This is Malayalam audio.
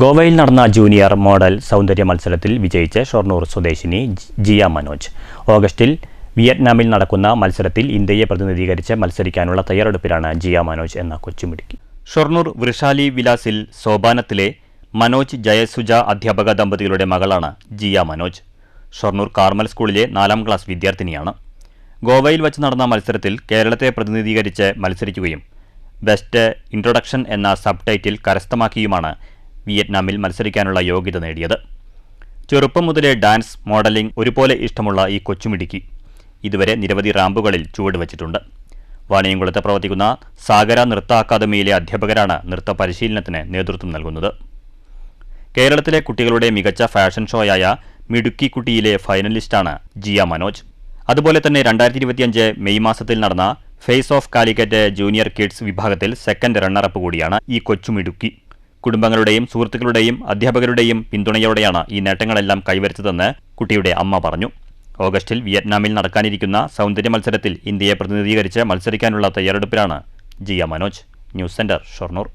ഗോവയിൽ നടന്ന ജൂനിയർ മോഡൽ സൗന്ദര്യ മത്സരത്തിൽ വിജയിച്ച ഷൊർണൂർ സ്വദേശിനി ജിയ മനോജ്. ഓഗസ്റ്റിൽ വിയറ്റ്നാമിൽ നടക്കുന്ന മത്സരത്തിൽ ഇന്ത്യയെ പ്രതിനിധീകരിച്ച് മത്സരിക്കാനുള്ള തയ്യാറെടുപ്പിലാണ് ജിയ മനോജ് എന്ന കൊച്ചുമിടുക്കി. ഷൊർണൂർ വൃഷാലി വിലാസിൽ സോപാനത്തിലെ മനോജ് ജയസുജ അധ്യാപക ദമ്പതികളുടെ മകളാണ് ജിയ മനോജ്. ഷൊർണൂർ കാർമൽ സ്കൂളിലെ നാലാം ക്ലാസ് വിദ്യാർത്ഥിനിയാണ്. ഗോവയിൽ വച്ച് നടന്ന മത്സരത്തിൽ കേരളത്തെ പ്രതിനിധീകരിച്ച് മത്സരിക്കുകയും ബെസ്റ്റ് ഇൻട്രൊഡക്ഷൻ എന്ന സബ് ടൈറ്റിൽ കരസ്ഥമാക്കിയുമാണ് വിയറ്റ്നാമിൽ മത്സരിക്കാനുള്ള യോഗ്യത നേടിയത്. ചെറുപ്പം മുതലേ ഡാൻസ് മോഡലിംഗ് ഒരുപോലെ ഇഷ്ടമുള്ള ഈ കൊച്ചുമിടുക്കി ഇതുവരെ നിരവധി റാമ്പുകളിൽ ചുവടുവച്ചിട്ടുണ്ട് വാണിയംകുളത്ത് പ്രവർത്തിക്കുന്ന സാഗര നൃത്ത അക്കാദമിയിലെ അധ്യാപകരാണ് നൃത്ത പരിശീലനത്തിന് നേതൃത്വം നൽകുന്നത്. കേരളത്തിലെ കുട്ടികളുടെ മികച്ച ഫാഷൻ ഷോയായ മിടുക്കി കുട്ടിയിലെ ഫൈനലിസ്റ്റാണ് ജിയ മനോജ്. അതുപോലെ തന്നെ രണ്ടായിരത്തി ഇരുപത്തിയഞ്ച് മെയ് മാസത്തിൽ നടന്ന face of Calicut junior kids വിഭാഗത്തിൽ സെക്കൻഡ് റണ്ണറപ്പ് കൂടിയാണ് ഈ കൊച്ചുമിടുക്കി. കുടുംബങ്ങളുടെയും സുഹൃത്തുക്കളുടെയും അധ്യാപകരുടെയും പിന്തുണയോടെയാണ് ഈ നേട്ടങ്ങളെല്ലാം കൈവരിച്ചതെന്ന് കുട്ടിയുടെ അമ്മ പറഞ്ഞു. ഓഗസ്റ്റിൽ വിയറ്റ്നാമിൽ നടക്കാനിരിക്കുന്ന സൗന്ദര്യ മത്സരത്തിൽ ഇന്ത്യയെ പ്രതിനിധീകരിച്ച് മത്സരിക്കാനുള്ള തയ്യാറെടുപ്പിലാണ് Jiya Manoj. News centre Shoranur.